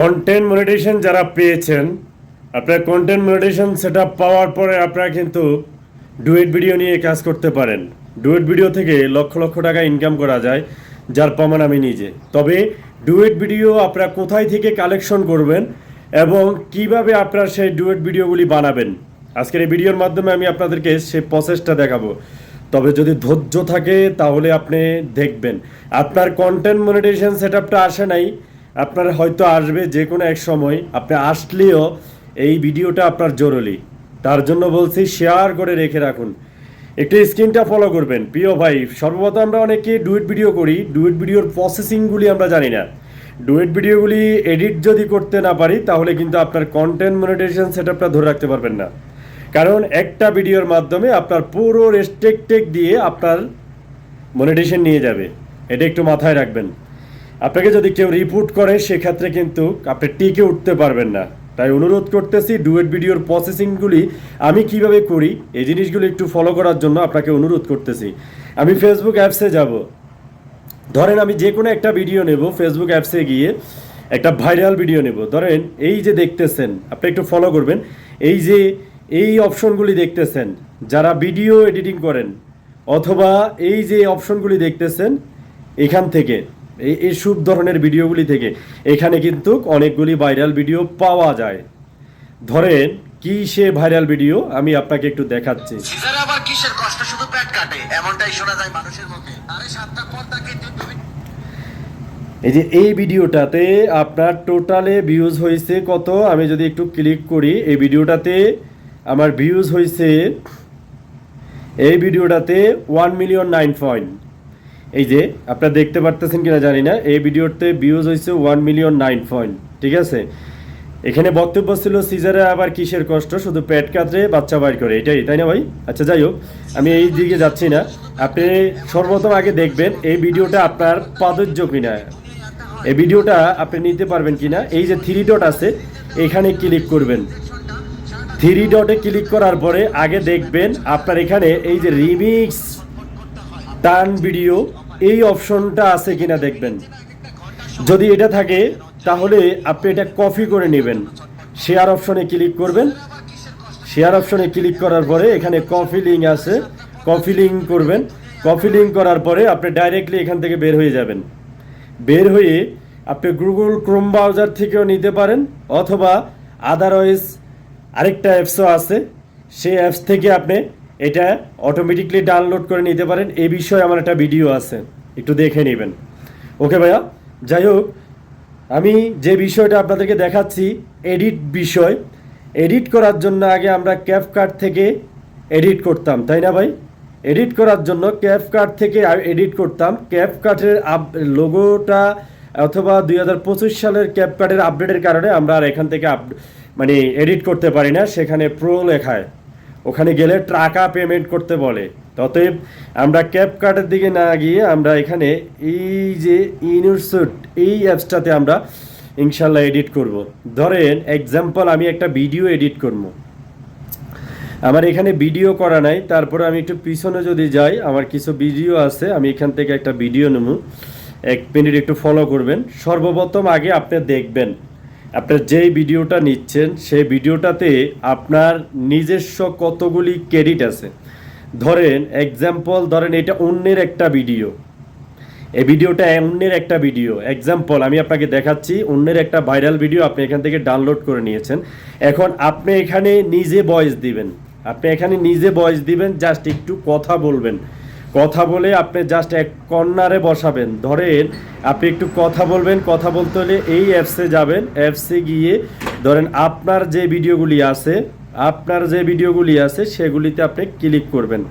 Content monetisation যারা পেয়েছেন, আপনার কন্টেন্ট মনিটেশন সেট পাওয়ার পরে আপনারা কিন্তু ডুয়েট ভিডিও নিয়ে কাজ করতে পারেন। ডুয়েট ভিডিও থেকে লক্ষ লক্ষ টাকা ইনকাম করা যায়, যার প্রমাণ আমি নিজে। তবে ডুয়েট ভিডিও আপনারা কোথায় থেকে কালেকশন করবেন এবং কীভাবে আপনারা সেই ডুয়েট ভিডিওগুলি বানাবেন, আজকের এই ভিডিওর মাধ্যমে আমি আপনাদেরকে সেই প্রসেসটা দেখাবো। তবে যদি ধৈর্য থাকে তাহলে আপনি দেখবেন। আপনার কন্টেন্ট মনিটেশন সেট আপটা আসে নাই আপনার হয়তো আসবে যে কোনো এক সময়। আপনি আসলেও এই ভিডিওটা আপনার জরুরি। তার জন্য বলছি শেয়ার করে রেখে রাখুন। একটু স্ক্রিনটা ফলো করবেন। প্রিয় ভাই, সর্বপ্রথম আমরা অনেকে ডুয়েট ভিডিও করি। ডুয়েট ভিডিওর প্রসেসিংগুলি আমরা জানি না। ডুয়েট ভিডিওগুলি এডিট যদি করতে না পারি, তাহলে কিন্তু আপনার কন্টেন্ট মনিটেশন সেট আপটা ধরে রাখতে পারবেন না। কারণ একটা ভিডিওর মাধ্যমে আপনার পুরো রেস্ট্রিক্টেক দিয়ে আপনার মনিটেশন নিয়ে যাবে। এটা একটু মাথায় রাখবেন। আপনাকে যদি কেউ রিপোর্ট করে, সেক্ষেত্রে কিন্তু আপনি টিকে উঠতে পারবেন না। তাই অনুরোধ করতেছি, ডুয়েট ভিডিওর প্রসেসিংগুলি আমি কীভাবে করি, এই জিনিসগুলো একটু ফলো করার জন্য আপনাকে অনুরোধ করতেছি। আমি ফেসবুক অ্যাপসে যাব। ধরেন আমি যে কোনো একটা ভিডিও নেব ফেসবুক অ্যাপসে গিয়ে একটা ভাইরাল ভিডিও নেব। ধরেন এই যে দেখতেছেন, আপনি একটু ফলো করবেন। এই যে, এই অপশনগুলি দেখতেছেন, যারা ভিডিও এডিটিং করেন, অথবা এই যে অপশনগুলি দেখতেছেন, এখান থেকে এই এই সব ধরনের ভিডিওগুলি থেকে এখানে কিন্তু অনেকগুলি ভাইরাল ভিডিও পাওয়া যায়। ধরেন কি সে ভাইরাল ভিডিও? আমি আপনাকে একটু দেখাচ্ছি। আবার কিসের কষ্ট? শুধু পেট কাটে। এমনটাই শোনা যায় মানুষের মুখে। আরে সাতটা পর তাকে এই যে এই ভিডিওটাতে আপনার টোটালে ভিউজ হয়েছে কত? আমি যদি একটু ক্লিক করি এই ভিডিওটাতে আমার ভিউজ হয়েছে এই ভিডিওটাতে ওয়ান মিলিয়ন নাইন পয়েন্ট এই যে, আপনারা দেখতে পারতেছেন কিনা জানি না, এই ভিডিওতে ভিউজ হয়েছে ওয়ান মিলিয়ন নাইন পয়েন্ট ঠিক আছে? এখানে বক্তব্য ছিল সিজারে আবার কিসের কষ্ট? শুধু পেট কাতরে বাচ্চা বাইর করে, এটাই, তাই না ভাই? আচ্ছা যাই হোক, আমি এই দিকে যাচ্ছি না। আপনি সর্বপ্রথম আগে দেখবেন এই ভিডিওটা আপনার পাদর্য কিনা। এই ভিডিওটা আপনি নিতে পারবেন কিনা। এই যে থ্রি ডট আছে, এখানে ক্লিক করবেন। থ্রি ডটে ক্লিক করার পরে আগে দেখবেন আপনার এখানে এই যে রিমিক্স টান ভিডিও এই অপশনটা আছে কিনা দেখবেন। যদি এটা থাকে, তাহলে আপনি এটা কপি করে নেবেন। শেয়ার অপশনে ক্লিক করবেন। শেয়ার অপশনে ক্লিক করার পরে এখানে কপি লিঙ্ক আছে। কপি লিঙ্ক করবেন। কপি লিঙ্ক করার পরে আপনি ডাইরেক্টলি এখান থেকে বের হয়ে যাবেন। বের হয়ে আপনি গুগল ক্রোম ব্রাউজার থেকেও নিতে পারেন, অথবা আদারওয়াইজ আরেকটা অ্যাপসও আছে। সেই অ্যাপস থেকে আপনি এটা অটোমেটিকলি ডাউনলোড করে নিতে পারেন। এ বিষয়ে আমার একটা ভিডিও আছে, একটু দেখে নেবেন। ওকে ভাইয়া? যাই হোক, আমি যে বিষয়টা আপনাদেরকে দেখাচ্ছি এডিট বিষয়। এডিট করার জন্য আগে আমরা ক্যাপ কার্ড থেকে এডিট করতাম, তাই না ভাই? এডিট করার জন্য ক্যাপ কার্ড থেকে এডিট করতাম। ক্যাপ কার্ডের আপ লোগোটা অথবা দু হাজার পঁচিশ সালের ক্যাপ কার্ডের আপডেটের কারণে আমরা আর এখান থেকে আপ মানে এডিট করতে পারি না। সেখানে প্রো লেখায়। ওখানে গেলে টাকা পেমেন্ট করতে বলে। অতএব আমরা ক্যাপ কার্ডের দিকে না গিয়ে আমরা এখানে এই যে ইনস্যুট এই অ্যাপসটাতে আমরা ইনশাল্লাহ এডিট করব। ধরেন এক্সাম্পল আমি একটা ভিডিও এডিট করব। আমার এখানে ভিডিও করা নাই, তারপরে আমি একটু পিছনে যদি যাই, আমার কিছু ভিডিও আছে, আমি এখান থেকে একটা ভিডিও নেব। এক মিনিট একটু ফলো করবেন। সর্বপ্রথম আগে আপনি দেখবেন আপনার যেই ভিডিওটা নিচ্ছেন, সেই ভিডিওটাতে আপনার নিজস্ব কতগুলি ক্রেডিট আছে। ধরেন এক্সাম্পল ধরেন এটা অন্যের একটা ভিডিও এই ভিডিওটা অন্যের একটা ভিডিও এক্সাম্পল আমি আপনাকে দেখাচ্ছি, অন্যের একটা ভাইরাল ভিডিও আপনি এখান থেকে ডাউনলোড করে নিয়েছেন। এখন আপনি এখানে নিজে ভয়েস দিবেন। আপনি এখানে নিজে ভয়েস দিবেন জাস্ট একটু কথা বলবেন। কথা বলে আপনি জাস্ট এক কর্নারে বসাবেন। ধরেন, আপনি একটু কথা বলবেন, কথা বলতে হলে এই অ্যাপসে যাবেন। অ্যাপসে গিয়ে, ধরেন আপনার যে ভিডিওগুলি আছে, আপনার যে ভিডিওগুলি আছে, সেগুলিতে আপনি ক্লিক করবেন।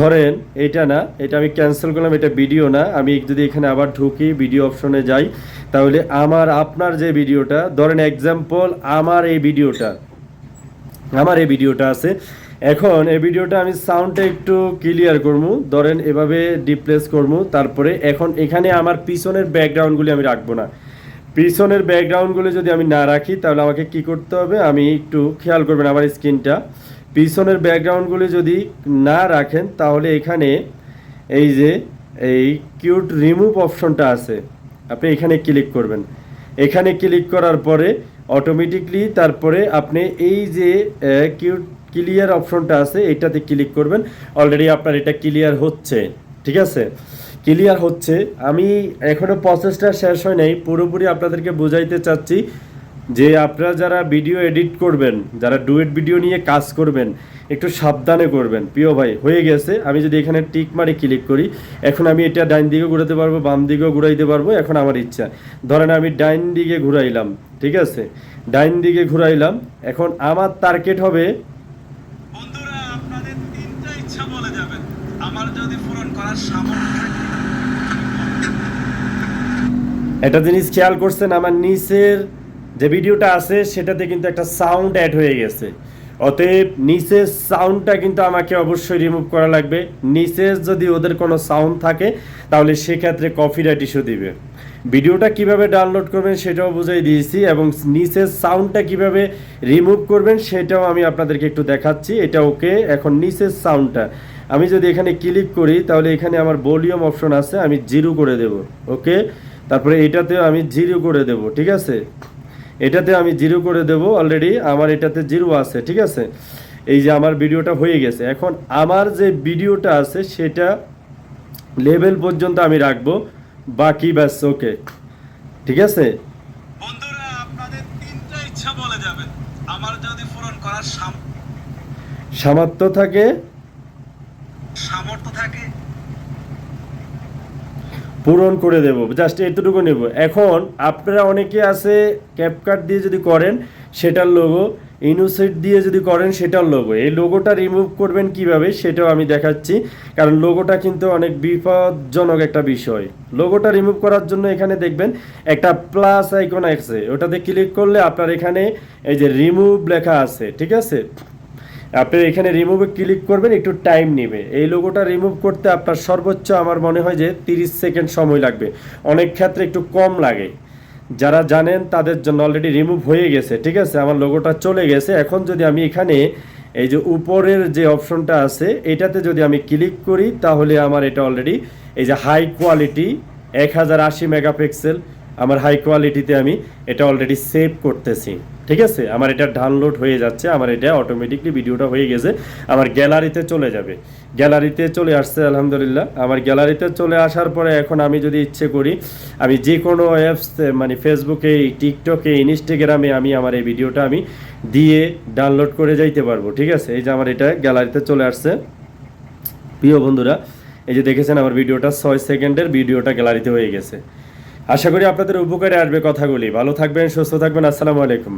ধরেন, এটা না, এটা আমি ক্যান্সেল করলাম, এটা ভিডিও না। আমি যদি এখানে আবার ঢুকি ভিডিও অপশনে যাই, তাহলে আমার, আপনার যে ভিডিওটা, ধরেন এক্সাম্পল আমার এই ভিডিওটা, আমার এই ভিডিওটা আছে। এখন এই ভিডিওটা আমি সাউন্ডটা একটু ক্লিয়ার করব ধরেন এভাবে ডিপ্লেস করব তারপরে এখন এখানে আমার পিছনের ব্যাকগ্রাউন্ডগুলি আমি রাখব না। পিছনের ব্যাকগ্রাউন্ডগুলো যদি আমি না রাখি, তাহলে আমাকে কি করতে হবে? আমি একটু খেয়াল করবেন আমার স্ক্রিনটা। পিছনের ব্যাকগ্রাউন্ডগুলি যদি না রাখেন, তাহলে এখানে এই যে এই কিউট রিমুভ অপশনটা আছে। আপনি এখানে ক্লিক করবেন। এখানে ক্লিক করার পরে অটোমেটিকলি তারপরে আপনি এই যে ক্লিয়ার অপশনটা আছে এটাতে ক্লিক করবেন। অলরেডি আপনার এটা ক্লিয়ার হচ্ছে, ঠিক আছে? ক্লিয়ার হচ্ছে। আমি এখনও প্রসেসটা শেষ হয় নাই, পুরোপুরি আপনাদেরকে বোঝাইতে চাচ্ছি যে আপনারা যারা ভিডিও এডিট করবেন, যারা ডুয়েট ভিডিও নিয়ে কাজ করবেন, একটু সাবধানে করবেন। প্রিয় ভাই, হয়ে গেছে। আমি যদি এখানে টিক মারে ক্লিক করি, এখন আমি এটা ডাইন দিকে ঘুরাতে পারব, বাম দিকেও ঘুরাইতে পারব, এখন আমার ইচ্ছা। ধরেন আমি ডাইন দিকে ঘুরাইলাম, ঠিক আছে? ডাইন দিকে ঘুরাইলাম, এখন আমার টার্গেট হবে বন্ধুরা আপনাদের তিনটা ইচ্ছা বলে যাবেন একটা জিনিস খেয়াল করছেন, আমার নিচের যে ভিডিওটা আছে, সেটাতে কিন্তু একটা সাউন্ড অ্যাড হয়ে গেছে। অতএব নিচের সাউন্ডটা কিন্তু আমাকে অবশ্যই রিমুভ করা লাগবে। নিচের যদি ওদের কোনো সাউন্ড থাকে, তাহলে সেক্ষেত্রে কপিরাইট ইস্যু দিবে। ভিডিওটা কীভাবে ডাউনলোড করবেন সেটাও বুঝাই দিয়েছি এবং নিচের সাউন্ডটা কীভাবে রিমুভ করবেন সেটাও আমি আপনাদেরকে একটু দেখাচ্ছি। এটা ওকে এখন নিচের সাউন্ডটা আমি যদি এখানে ক্লিক করি, তাহলে এখানে আমার ভলিউম অপশন আছে, আমি জিরো করে দেব ওকে তারপরে এটাতেও আমি জিরো করে দেব, ঠিক আছে? এটাতে আমি জিরো করে দেব অলরেডি আমার এটাতে জিরো আছে, ঠিক আছে? এই যে আমার ভিডিওটা হয়ে গেছে। এখন আমার যে ভিডিওটা আছে, সেটা লেভেল পর্যন্ত আমি রাখব। বাকি ব্যাস ওকে ঠিক আছে? বন্ধুরা আপনাদের তিনটা ইচ্ছা বলে যাবেন। আমার যদি পূরণ করার সাম- সামর্থ্য থাকে? সামর্থ্য থাকে? পূরণ করে দেব জাস্ট এতটুকু নেব। এখন আপনারা অনেকে আছে ক্যাপকাট দিয়ে যদি করেন সেটার লোগো ইনুসেট দিয়ে যদি করেন সেটার লোগো এই লোগোটা রিমুভ করবেন কীভাবে সেটাও আমি দেখাচ্ছি। কারণ লোগোটা কিন্তু অনেক বিপজ্জনক একটা বিষয়। লোগোটা রিমুভ করার জন্য এখানে দেখবেন একটা প্লাস আইকন আছে। ওটাতে ক্লিক করলে আপনার এখানে এই যে রিমুভ লেখা আছে, ঠিক আছে? আপনি এখানে রিমুভে ক্লিক করবেন, একটু টাইম নেবে। এই লোগোটা রিমুভ করতে আপনার সর্বোচ্চ আমার মনে হয় যে তিরিশ সেকেন্ড সময় লাগবে। অনেক ক্ষেত্রে একটু কম লাগে। যারা জানেন তাদের জন্য অলরেডি রিমুভ হয়ে গেছে, ঠিক আছে? আমার লোগোটা চলে গেছে। এখন যদি আমি এখানে এই যে উপরের যে অপশনটা আছে, এটাতে যদি আমি ক্লিক করি, তাহলে আমার এটা অলরেডি এই যে হাই কোয়ালিটি এক হাজার আশি মেগাপিক্সেল, আমার হাই কোয়ালিটিতে আমি এটা অলরেডি সেভ করতেছি। ঠিক আছে? আমার এটা ডাউনলোড হয়ে যাচ্ছে, আমার এটা অটোমেটিকলি ভিডিওটা হয়ে গেছে, আমার গ্যালারিতে চলে যাবে। গ্যালারিতে চলে আসছে, আলহামদুলিল্লাহ। আমার গ্যালারিতে চলে আসার পরে এখন আমি যদি ইচ্ছে করি, আমি যে কোনো অ্যাপস মানে ফেসবুকে টিকটকে ইনস্টাগ্রামে আমি আমার এই ভিডিওটা আমি দিয়ে ডাউনলোড করে যাইতে পারব, ঠিক আছে? এই যে আমার এটা গ্যালারিতে চলে আসছে। প্রিয় বন্ধুরা, এই যে দেখেছেন আমার ভিডিওটা ছয় সেকেন্ডের ভিডিওটা গ্যালারিতে হয়ে গেছে। আশা করি আপনাদের উপকারে আসবে কথাগুলি। ভালো থাকবেন, সুস্থ থাকবেন, আসসালামু আলাইকুম।